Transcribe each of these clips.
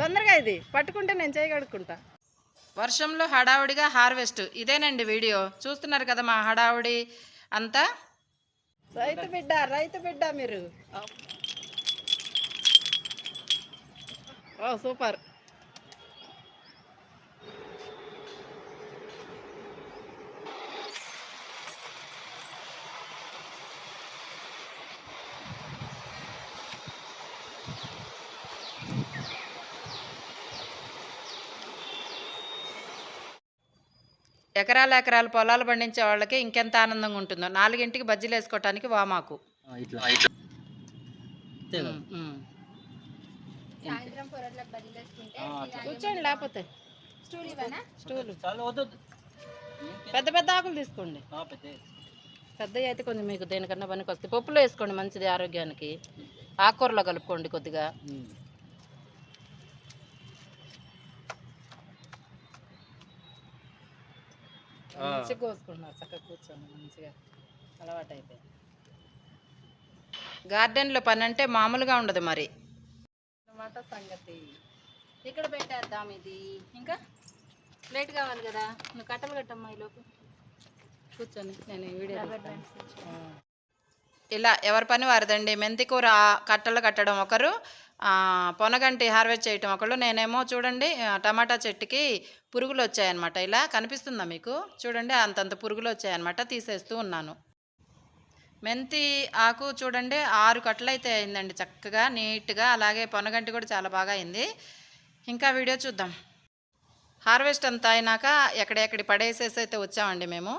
తొందరగా ఇది. పట్టుకుంటే నేను చేయగడుకుంటా వర్షంలో హడావుడిగా హార్వెస్ట్. ఇదేనండి వీడియో. చూస్తున్నారు కదా మా హడావుడి అంతా? రైతు బిడ్డ రైతు బిడ్డ మీరు. ఓ సూపర్. ఎకరాల ఎకరాల పొలాలు పండించే వాళ్ళకి ఇంకెంత ఆనందంగా ఉంటుందో. నాలుగింటికి బజ్జీలు వేసుకోవటానికి వామాకు. కూర్చోండి లేకపోతే. స్టూల్ పెద్ద పెద్ద ఆకులు తీసుకోండి. పెద్ద అయితే. కొంచెం మీకు దేనికన్నా పనికి వస్తాయి పప్పులో వేసుకోండి మంచిది ఆరోగ్యానికి. ఆకుకూరలో కలుపుకోండి కొద్దిగా ఉమ్. ఆ. మంచిగా కోసుకుంటున్నారు చక్కగా కూర్చోండి మంచిగా అలవాటు అయిపోయింది గార్డెన్లో పని అంటే మామూలుగా ఉండదు మరి. అన్నమాట సంగతి. ఇక్కడ పెట్టేద్దాం ఇది. ఇంకా? ప్లేట్ కావాలి కదా. నువ్వు కట్టలు కట్టమ్మా ఈ లోపు. కూర్చొని నేను ఈ వీడియో. ఇలా ఎవరి పని వారిదండి. మెంతి కూర కట్టలు కట్టడం ఒకరు పొనగంటి హార్వెస్ట్ చేయటం ఒకళ్ళు. నేనేమో చూడండి టమాటా చెట్టుకి పురుగులు వచ్చాయన్నమాట. ఇలా కనిపిస్తుందా మీకు? చూడండి అంతంత పురుగులు వచ్చాయన్నమాట. తీసేస్తూ ఉన్నాను. మెంతి ఆకు చూడండి ఆరు కట్టలు అయితే అయిందండి చక్కగా నీట్గా. అలాగే పొనగంటి కూడా చాలా బాగా అయింది. ఇంకా వీడియో చూద్దాం. హార్వెస్ట్ అంతా అయినాక ఎక్కడెక్కడి పడేసేసి అయితే వచ్చామండి మేము.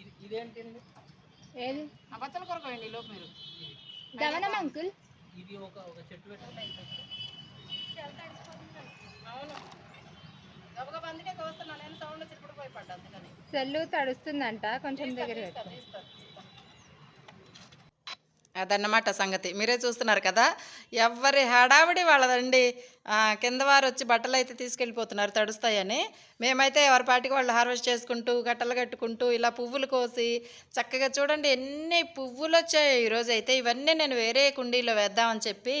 ఇది ఇదేంటండి ఏది? ఆ బచ్చల కూర కోయండి లోపు మీరు. అంకుల్ ఇది ఒక ఒక చెట్టు సెల్లు తడుస్తుందంట కొంచెం దగ్గర అదన్నమాట సంగతి. మీరే చూస్తున్నారు కదా? ఎవరి హడావిడి వాళ్ళదండి. కింద వారు వచ్చి బట్టలు అయితే తీసుకెళ్ళిపోతున్నారు తడుస్తాయని. మేమైతే ఎవరి పాటికి వాళ్ళు హార్వెస్ట్ చేసుకుంటూ గట్టలు కట్టుకుంటూ ఇలా పువ్వులు కోసి చక్కగా చూడండి ఎన్ని పువ్వులు వచ్చాయి ఈరోజు అయితే. ఇవన్నీ నేను వేరే కుండీలో వేద్దామని చెప్పి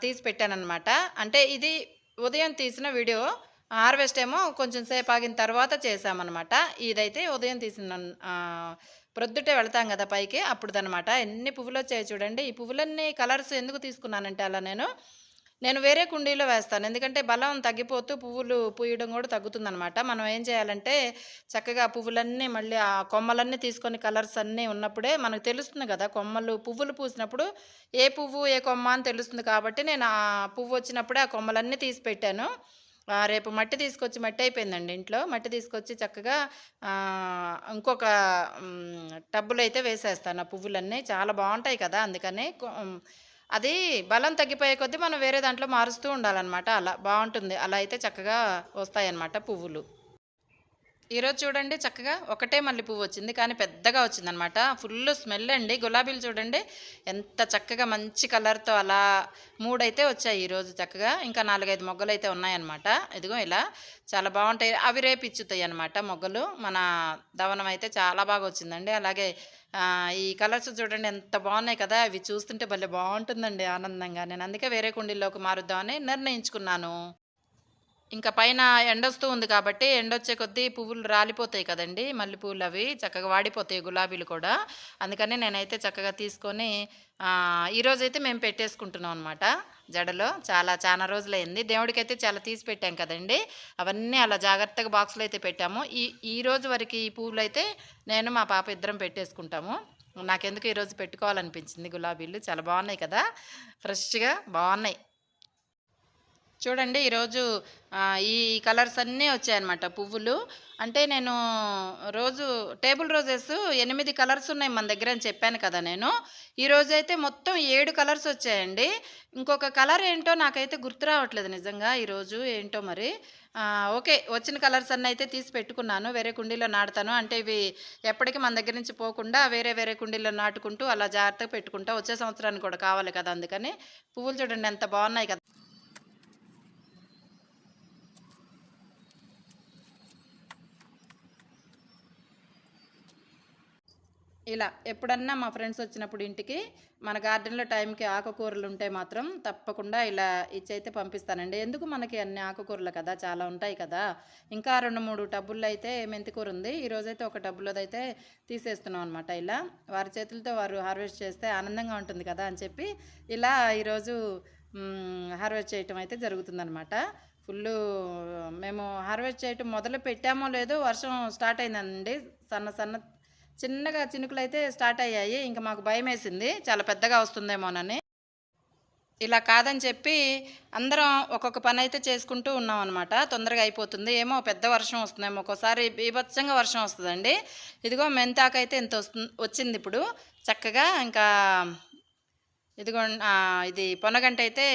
తీసి పెట్టానమాట అంటే ఇది ఉదయం తీసిన వీడియో హార్వెస్ట్ ఏమో కొంచెం సేపు ఆగిన తర్వాత చేసామన్నమాట ఇదైతే ఉదయం తీసిన ప్రొద్దుటే వెళ్తాం కదా పైకి అప్పుడుదనమాట ఎన్ని పువ్వులు వచ్చాయి చూడండి. ఈ పువ్వులన్నీ కలర్స్ ఎందుకు తీసుకున్నానంటే అలా నేను నేను వేరే కుండీలో వేస్తాను. ఎందుకంటే బలం తగ్గిపోతూ పువ్వులు పూయడం కూడా తగ్గుతుందనమాట మనం ఏం చేయాలంటే చక్కగా పువ్వులన్నీ మళ్ళీ ఆ కొమ్మలన్నీ తీసుకొని కలర్స్ అన్నీ ఉన్నప్పుడే మనకు తెలుస్తుంది కదా కొమ్మలు పువ్వులు పూసినప్పుడు ఏ పువ్వు ఏ కొమ్మ అని తెలుస్తుంది కాబట్టి నేను ఆ పువ్వు వచ్చినప్పుడే ఆ కొమ్మలన్నీ తీసి పెట్టాను. రేపు మట్టి తీసుకొచ్చి మట్టి అయిపోయిందండి ఇంట్లో. మట్టి తీసుకొచ్చి చక్కగా ఇంకొక టబ్బులు టబ్బులో అయితే వేసేస్తాను. ఆ పువ్వులన్నీ చాలా బాగుంటాయి కదా అందుకని అది బలం తగ్గిపోయే కొద్దీ మనం వేరే దాంట్లో మారుస్తూ ఉండాలన్నమాట. అలా బాగుంటుంది. అలా అయితే చక్కగా వస్తాయన్నమాట పువ్వులు. ఈరోజు చూడండి చక్కగా ఒకటే మల్లె పువ్వు వచ్చింది కానీ పెద్దగా వచ్చిందనమాట ఫుల్ స్మెల్ అండి. గులాబీలు చూడండి. ఎంత చక్కగా మంచి కలర్తో అలా మూడైతే వచ్చాయి ఈరోజు చక్కగా. ఇంకా నాలుగైదు మొగ్గలు అయితే ఉన్నాయన్నమాట. ఇదిగో ఇలా చాలా బాగుంటాయి. అవి రేపు ఇచ్చుతాయి అనమాట మొగ్గలు. మన దవనం అయితే చాలా బాగా వచ్చిందండి. అలాగే ఈ కలర్స్ చూడండి ఎంత బాగున్నాయి కదా. అవి చూస్తుంటే భలే బాగుంటుందండి ఆనందంగా. నేను అందుకే వేరే కుండీల్లోకి మారుద్దామని నిర్ణయించుకున్నాను. ఇంకా పైన ఎండొస్తూ ఉంది కాబట్టి ఎండొచ్చే కొద్దీ పువ్వులు రాలిపోతాయి కదండి మల్లె పువ్వులు అవి చక్కగా వాడిపోతాయి గులాబీలు కూడా. అందుకని నేనైతే చక్కగా తీసుకొని ఈరోజైతే మేము పెట్టేసుకుంటున్నాం అనమాట జడలో. చాలా చాలా రోజులైంది. దేవుడికైతే చాలా తీసి పెట్టాం కదండి. అవన్నీ అలా జాగ్రత్తగా బాక్సులు అయితే పెట్టాము. ఈ ఈ రోజు వరకు ఈ పువ్వులు అయితే నేను మా పాప ఇద్దరం పెట్టేసుకుంటాము. నాకెందుకు ఈరోజు పెట్టుకోవాలనిపించింది గులాబీలు? చాలా బాగున్నాయి కదా. ఫ్రెష్గా బాగున్నాయి. చూడండి ఈరోజు ఈ కలర్స్ అన్నీ వచ్చాయన్నమాట పువ్వులు. అంటే నేను రోజు టేబుల్ రోజెస్ ఎనిమిది కలర్స్ ఉన్నాయి మన దగ్గర అని చెప్పాను కదా నేను. ఈరోజైతే అయితే మొత్తం ఏడు కలర్స్ వచ్చాయండి. ఇంకొక కలర్ ఏంటో నాకైతే గుర్తు రావట్లేదు నిజంగా ఈరోజు ఏంటో మరి. ఓకే వచ్చిన కలర్స్ అన్నీ అయితే తీసి పెట్టుకున్నాను. వేరే కుండీలో నాటుతాను. అంటే ఇవి ఎప్పటికీ మన దగ్గర నుంచి పోకుండా వేరే వేరే కుండీలో నాటుకుంటూ అలా జాగ్రత్తగా పెట్టుకుంటా వచ్చే సంవత్సరానికి కూడా కావాలి కదా అందుకని. పువ్వులు చూడండి ఎంత బాగున్నాయి కదా. ఇలా ఎప్పుడన్నా మా ఫ్రెండ్స్ వచ్చినప్పుడు ఇంటికి మన గార్డెన్లో టైంకి ఆకుకూరలు ఉంటే మాత్రం తప్పకుండా ఇలా ఇచ్చైతే పంపిస్తానండి. ఎందుకు మనకి అన్ని ఆకుకూరలు కదా చాలా ఉంటాయి కదా. ఇంకా రెండు మూడు టబ్బుల్లో అయితే మెంతికూర ఉంది. ఈరోజైతే ఒక టబ్బులోదైతే తీసేస్తున్నాం అనమాట ఇలా. వారి చేతులతో వారు హార్వెస్ట్ చేస్తే ఆనందంగా ఉంటుంది కదా అని చెప్పి ఇలా ఈరోజు హార్వెస్ట్ చేయటం అయితే జరుగుతుందనమాట ఫుల్ మేము హార్వెస్ట్ చేయటం మొదలు పెట్టామో లేదో వర్షం స్టార్ట్ అయిందండి. సన్న సన్న చిన్నగా చినుకులు అయితే స్టార్ట్ అయ్యాయి. ఇంకా మాకు భయం వేసింది చాలా పెద్దగా వస్తుందేమోనని. ఇలా కాదని చెప్పి అందరం ఒక్కొక్క పని అయితే చేసుకుంటూ ఉన్నాం అనమాట తొందరగా అయిపోతుంది. ఏమో పెద్ద వర్షం వస్తుందేమో. ఒక్కోసారి బీభత్సంగా వర్షం వస్తుందండి. ఇదిగో మెంతాకైతే ఇంత వస్తుంది వచ్చింది ఇప్పుడు. చక్కగా ఇంకా ఇదిగో ఇది పొనగంట అయితే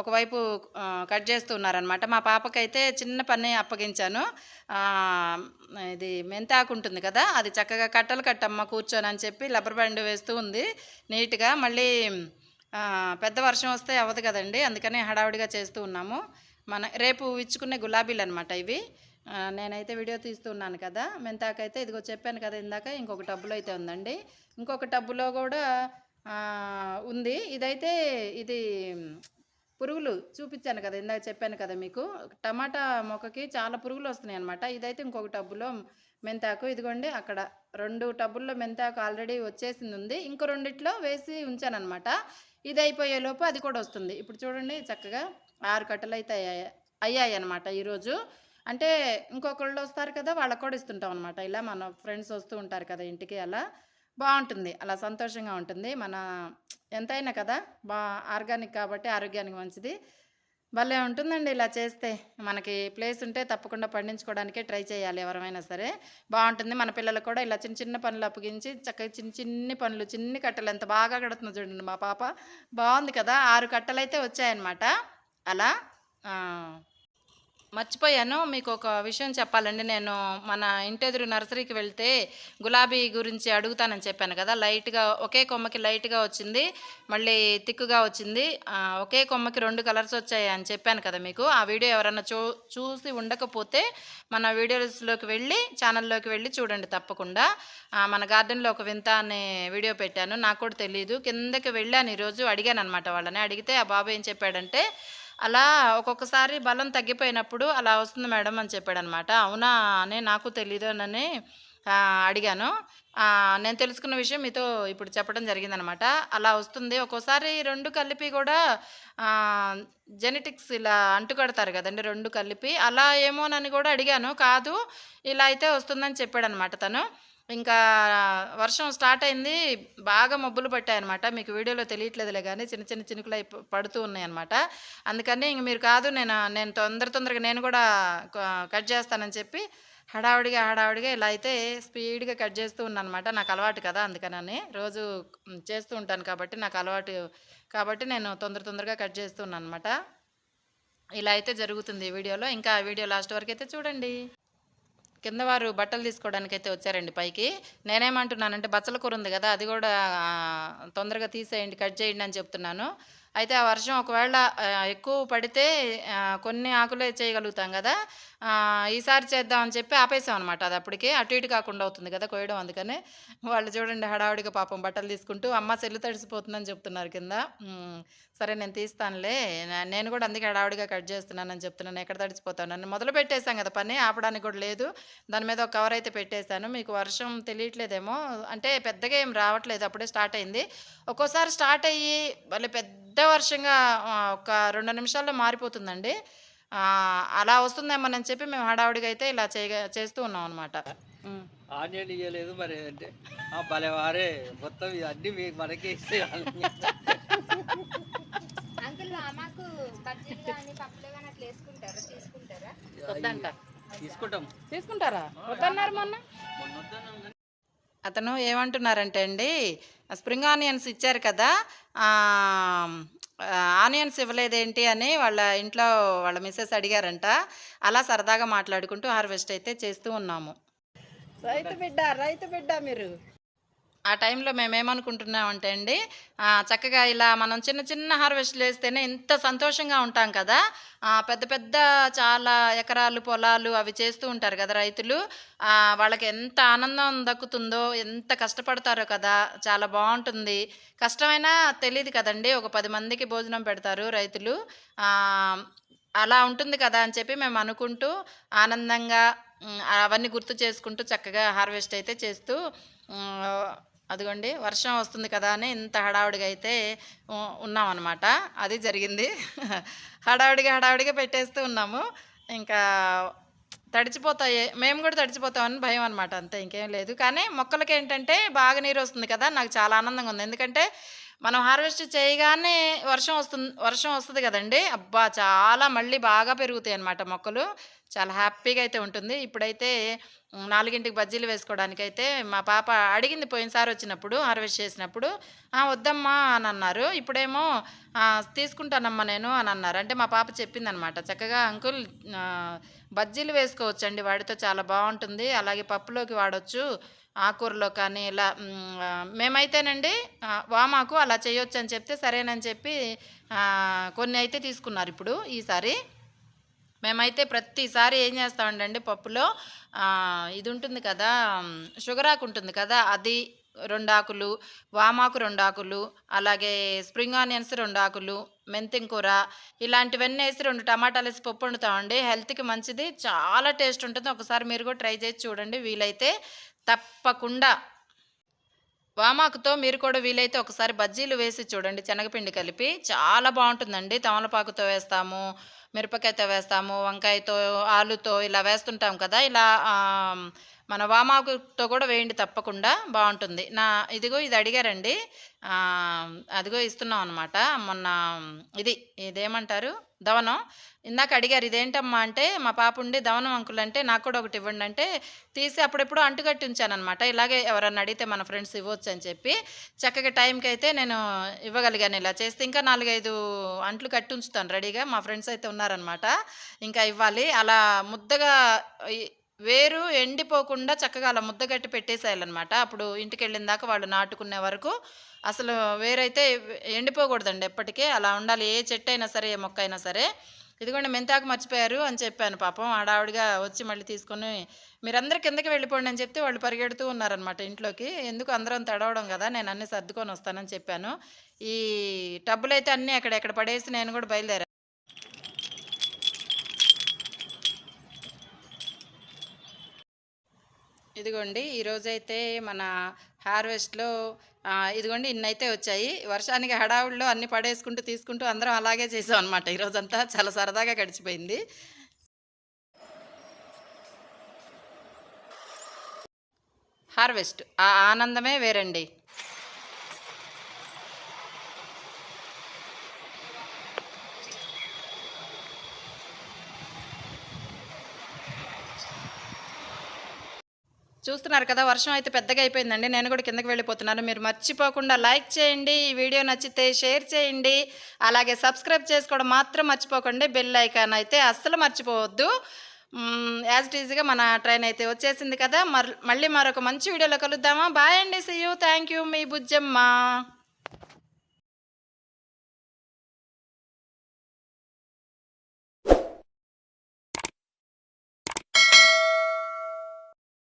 ఒకవైపు కట్ చేస్తూ ఉన్నారనమాట మా పాపకైతే చిన్న పని అప్పగించాను. ఇది మెంతాకు ఉంటుంది కదా అది చక్కగా కట్టలు కట్టమ్మ కూర్చొని అని చెప్పి లబ్బర్ బ్యాండ్ వేస్తూ ఉంది నీట్గా. మళ్ళీ పెద్ద వర్షం వస్తే అవ్వదు కదండి అందుకని హడావుడిగా చేస్తూ ఉన్నాము. మన రేపు ఇచ్చుకునే గులాబీలు అనమాట ఇవి. నేనైతే వీడియో తీస్తున్నాను కదా మెంతాకైతే ఇదిగో చెప్పాను కదా ఇందాక ఇంకొక టబ్బులో అయితే ఉందండి. ఇంకొక టబ్బులో కూడా ఉంది. ఇదైతే ఇది పురుగులు చూపించాను కదా ఇందాక చెప్పాను కదా మీకు. టమాటా మొక్కకి చాలా పురుగులు వస్తున్నాయి అనమాట ఇదైతే ఇంకొక టబ్బులో మెంతాకు. ఇదిగోండి అక్కడ రెండు టబ్బుల్లో మెంతాకు ఆల్రెడీ వచ్చేసింది ఉంది. ఇంకో రెండిట్లో వేసి ఉంచానమాట ఇది అయిపోయే లోపు అది కూడా వస్తుంది. ఇప్పుడు చూడండి చక్కగా ఆరు కట్టలు అయితే అయ్యాయి అయ్యాయి అనమాట ఈరోజు. అంటే ఇంకొకళ్ళు వస్తారు కదా వాళ్ళకు కూడా ఇస్తుంటాం అనమాట ఇలా మన ఫ్రెండ్స్ వస్తూ ఉంటారు కదా ఇంటికి అలా. బాగుంటుంది. అలా సంతోషంగా ఉంటుంది. మన ఎంతైనా కదా బా ఆర్గానిక్ కాబట్టి ఆరోగ్యానికి మంచిది. భలే ఉంటుందండి ఇలా చేస్తే. మనకి ప్లేస్ ఉంటే తప్పకుండా పండించుకోవడానికే ట్రై చేయాలి ఎవరైనా సరే. బాగుంటుంది. మన పిల్లలకు కూడా ఇలా చిన్న చిన్న పనులు అప్పగించి చక్కగా చిన్న చిన్ని పనులు చిన్ని కట్టలు ఎంత బాగా కడుతుందో చూడండి మా పాప. బాగుంది కదా. ఆరు కట్టలు అయితే వచ్చాయన్నమాట. అలా మర్చిపోయాను. మీకు ఒక విషయం చెప్పాలండి. నేను మన ఇంటెదురు నర్సరీకి వెళ్తే గులాబీ గురించి అడుగుతానని చెప్పాను కదా. లైట్గా ఒకే కొమ్మకి లైట్గా వచ్చింది. మళ్ళీ తిక్కుగా వచ్చింది. ఒకే కొమ్మకి రెండు కలర్స్ వచ్చాయి అని చెప్పాను కదా మీకు. ఆ వీడియో ఎవరైనా చూ చూసి ఉండకపోతే మన వీడియోస్లోకి వెళ్ళి ఛానల్లోకి వెళ్ళి చూడండి తప్పకుండా. మన గార్డెన్లో ఒక వింత అనే వీడియో పెట్టాను. నాకు కూడా తెలియదు కిందకి వెళ్ళాను ఈరోజు. అడిగాను అనమాట వాళ్ళని. అడిగితే ఆ బాబు ఏం చెప్పాడంటే అలా ఒక్కొక్కసారి బలం తగ్గిపోయినప్పుడు అలా వస్తుంది మేడం అని చెప్పాడు అనమాట అవునా అని నాకు తెలీదు అని అడిగాను. నేను తెలుసుకున్న విషయం మీతో ఇప్పుడు చెప్పడం జరిగిందనమాట. అలా వస్తుంది. ఒక్కోసారి రెండు కలిపి కూడా జెనెటిక్స్ ఇలా అంటుకడతారు కదండి రెండు కలిపి. అలా ఏమోనని కూడా అడిగాను. కాదు ఇలా అయితే వస్తుందని చెప్పాడనమాట తను. ఇంకా వర్షం స్టార్ట్ అయింది బాగా మబ్బులు పట్టాయన్నమాట. మీకు వీడియోలో తెలియట్లేదులే కానీ చిన్న చిన్న చినుకులు అయి పడుతూ ఉన్నాయన్నమాట. అందుకని ఇంక మీరు కాదు నేను నేను తొందర తొందరగా నేను కూడా కట్ చేస్తానని చెప్పి హడావుడిగా హడావుడిగా ఇలా అయితే స్పీడ్గా కట్ చేస్తూ ఉన్నాను అనమాట నాకు అలవాటు కదా అందుకనని రోజు చేస్తూ ఉంటాను కాబట్టి నాకు అలవాటు కాబట్టి నేను తొందర తొందరగా కట్ చేస్తూ ఉన్నాను అనమాట ఇలా అయితే జరుగుతుంది వీడియోలో. ఇంకా వీడియో లాస్ట్ వరకు అయితే చూడండి. కింద వారు బట్టలు తీసుకోవడానికి అయితే వచ్చారండి పైకి. నేనేమంటున్నానంటే బచ్చల కూర ఉంది కదా అది కూడా తొందరగా తీసేయండి కట్ చేయండి అని చెప్తున్నాను. అయితే ఆ వర్షం ఒకవేళ ఎక్కువ పడితే కొన్ని ఆకులే చేయగలుగుతాం కదా. ఈసారి చేద్దామని చెప్పి ఆపేసాం అనమాట అది అప్పటికే అటు ఇటు కాకుండా అవుతుంది కదా కోయడం అందుకనే. వాళ్ళు చూడండి హడావుడిగా పాపం బట్టలు తీసుకుంటూ అమ్మ సెల్లు తడిసిపోతుందని చెప్తున్నారు కింద. సరే నేను తీస్తానులే. నేను కూడా అందుకే హడావుడిగా కట్ చేస్తున్నానని చెప్తున్నాను. ఎక్కడ తడిసిపోతాను నన్ను మొదలు పెట్టేశాం కదా పని ఆపడానికి కూడా లేదు. దాని మీద ఒక కవర్ అయితే పెట్టేశాను. మీకు వర్షం తెలియట్లేదేమో. అంటే పెద్దగా ఏం రావట్లేదు. అప్పుడే స్టార్ట్ అయింది. ఒక్కోసారి స్టార్ట్ అయ్యి మళ్ళీ పెద్ద వర్షంగా ఆ, ఒక రెండు నిమిషాల్లో మారిపోతుందండి. ఆ, అలా వస్తుందేమోనని చెప్పి మేము హడావుడిగా అయితే ఇలా చేయ చేస్తూ ఉన్నాం అనమాట ఆనియన్ ఇవ్వలేదు మరి అంటే ఆ భలే వారే మొత్తం ఇవన్నీ మీకు మనకే తీసుకుంటారా? వద్దంట తీసుకుంటాం. తీసుకుంటారా? వద్దన్నారు మొన్న? అతను ఏమంటున్నారంటే అండి స్ప్రింగ్ ఆనియన్స్ ఇచ్చారు కదా ఆనియన్స్ ఇవ్వలేదేంటి అని వాళ్ళ ఇంట్లో వాళ్ళ మిస్సెస్ అడిగారంట. అలా సరదాగా మాట్లాడుకుంటూ హార్వెస్ట్ అయితే చేస్తూ ఉన్నాము. రైతు బిడ్డ రైతు బిడ్డ మీరు. ఆ టైంలో మేము ఏమనుకుంటున్నామంటే అండి చక్కగా ఇలా మనం చిన్న చిన్న హార్వెస్ట్లు వేస్తేనే ఇంత సంతోషంగా ఉంటాం కదా పెద్ద పెద్ద చాలా ఎకరాలు పొలాలు అవి చేస్తూ ఉంటారు కదా రైతులు. వాళ్ళకి ఎంత ఆనందం దక్కుతుందో ఎంత కష్టపడతారో కదా చాలా బాగుంటుంది. కష్టమైనా తెలియదు కదండి ఒక పది మందికి భోజనం పెడతారు రైతులు. అలా ఉంటుంది కదా అని చెప్పి మేము అనుకుంటూ ఆనందంగా అవన్నీ గుర్తు చేసుకుంటూ చక్కగా హార్వెస్ట్ అయితే చేస్తూ అదిగోండి వర్షం వస్తుంది కదా అని ఇంత హడావుడిగా అయితే ఉన్నామన్నమాట. అది జరిగింది. హడావుడిగా హడావుడిగా పెట్టేస్తూ ఉన్నాము. ఇంకా తడిచిపోతాయి మేము కూడా తడిచిపోతామని భయం అనమాట అంతే ఇంకేం లేదు. కానీ మొక్కలకి ఏంటంటే బాగా నీరు వస్తుంది కదా నాకు చాలా ఆనందంగా ఉంది. ఎందుకంటే మనం హార్వెస్ట్ చేయగానే వర్షం వస్తుంది వర్షం వస్తుంది కదండి. అబ్బా చాలా మళ్ళీ బాగా పెరుగుతాయి అన్నమాట మొక్కలు. చాలా హ్యాపీగా అయితే ఉంటుంది. ఇప్పుడైతే నాలుగింటికి బజ్జీలు వేసుకోవడానికి అయితే మా పాప అడిగింది పోయినసారి వచ్చినప్పుడు హార్వెస్ట్ చేసినప్పుడు వద్దమ్మా అని అన్నారు. ఇప్పుడేమో తీసుకుంటానమ్మా నేను అని అన్నారు. అంటే మా పాప చెప్పిందనమాట చక్కగా అంకుల్ బజ్జీలు వేసుకోవచ్చండి వాడితో చాలా బాగుంటుంది అలాగే పప్పులోకి వాడచ్చు ఆకూరలో కానీ ఇలా మేమైతేనండి వామాకు అలా చేయొచ్చు అని చెప్తే సరేనని చెప్పి కొన్ని అయితే తీసుకున్నారు ఇప్పుడు ఈసారి. మేమైతే ప్రతిసారి ఏం చేస్తామండి పప్పులో ఇది ఉంటుంది కదా షుగర్ ఆకు ఉంటుంది కదా అది రెండు ఆకులు వామాకు రెండు ఆకులు అలాగే స్ప్రింగ్ ఆనియన్స్ రెండు ఆకులు మెంతింకూర ఇలాంటివన్నీ వేసి రెండు టమాటాలు వేసి పప్పు వండుతామండి. హెల్త్కి మంచిది చాలా టేస్ట్ ఉంటుంది. ఒకసారి మీరు కూడా ట్రై చేసి చూడండి వీలైతే తప్పకుండా వామాకుతో మీరు కూడా వీలైతే ఒకసారి బజ్జీలు వేసి చూడండి శనగపిండి కలిపి. చాలా బాగుంటుందండి. తమలపాకుతో వేస్తాము మిరపకాయతో వేస్తాము వంకాయతో ఆలుతో ఇలా వేస్తుంటాం కదా. ఇలా మన వామాకుతో కూడా వేయండి తప్పకుండా. బాగుంటుంది. నా ఇదిగో ఇది అడిగారండి. అదిగో ఇస్తున్నాం అనమాట మొన్న ఇది ఇదేమంటారు? దవనం. ఇందాక అడిగారు ఇదేంటమ్మా అంటే మా పాప ఉండి దవనం అంకుల్ అంటే నాకు కూడా ఒకటి ఇవ్వండి అంటే తీసి అప్పుడెప్పుడు అంటుకట్టి ఉంచానమాట ఇలాగే ఎవరన్నా అడిగితే మన ఫ్రెండ్స్ ఇవ్వచ్చు అని చెప్పి చక్కగా టైంకి అయితే నేను ఇవ్వగలిగాను ఇలా చేస్తే ఇంకా నాలుగైదు అంట్లు కట్టి ఉంచుతాను రెడీగా. మా ఫ్రెండ్స్ అయితే ఉన్నారనమాట ఇంకా ఇవ్వాలి. అలా ముద్దగా వేరు ఎండిపోకుండా చక్కగా అలా ముద్దగట్టి పెట్టేసేయాలన్నమాట. అప్పుడు ఇంటికి వెళ్ళిన దాకా వాళ్ళు నాటుకునే వరకు అసలు వేరైతే ఎండిపోకూడదండి ఎప్పటికీ. అలా ఉండాలి ఏ చెట్టు అయినా సరే ఏ మొక్క అయినా సరే. ఇదిగోండి మెంతాకు మర్చిపోయారు అని చెప్పాను పాపం. ఆడావిడిగా వచ్చి మళ్ళీ తీసుకొని మీరందరూ కిందకి వెళ్ళిపోండి అని చెప్తే వాళ్ళు పరిగెడుతూ ఉన్నారనమాట ఇంట్లోకి. ఎందుకు అందరం తడవడం కదా నేను అన్నీ సర్దుకొని వస్తానని చెప్పాను. ఈ టబ్బులు అయితే అన్నీ అక్కడెక్కడ పడేసి నేను కూడా బయలుదేరాను. ఇదిగోండి ఈరోజైతే మన హార్వెస్ట్లో ఇదిగోండి ఇన్నైతే వచ్చాయి. వర్షానికి హడావుల్లో అన్ని పడేసుకుంటూ తీసుకుంటూ అందరం అలాగే చేసాం అనమాట ఈరోజంతా చాలా సరదాగా గడిచిపోయింది. హార్వెస్ట్ ఆ ఆనందమే వేరండి. చూస్తున్నారు కదా వర్షం అయితే పెద్దగా అయిపోయిందండి. నేను కూడా కిందకి వెళ్ళిపోతున్నాను. మీరు మర్చిపోకుండా లైక్ చేయండి ఈ వీడియో నచ్చితే షేర్ చేయండి. అలాగే సబ్స్క్రైబ్ చేసుకోవడం మాత్రం మర్చిపోకండి. బెల్ ఐకాన్ అయితే అస్సలు మర్చిపోవద్దు. యాజ్ ఇట్ ఈజీగా మన ట్రైన్ అయితే వచ్చేసింది కదా. మళ్ళీ మరొక మంచి వీడియోలో కలుద్దామా? బాయ్ అండి సీ యూ థ్యాంక్ యూ మీ బుజ్జమ్మ.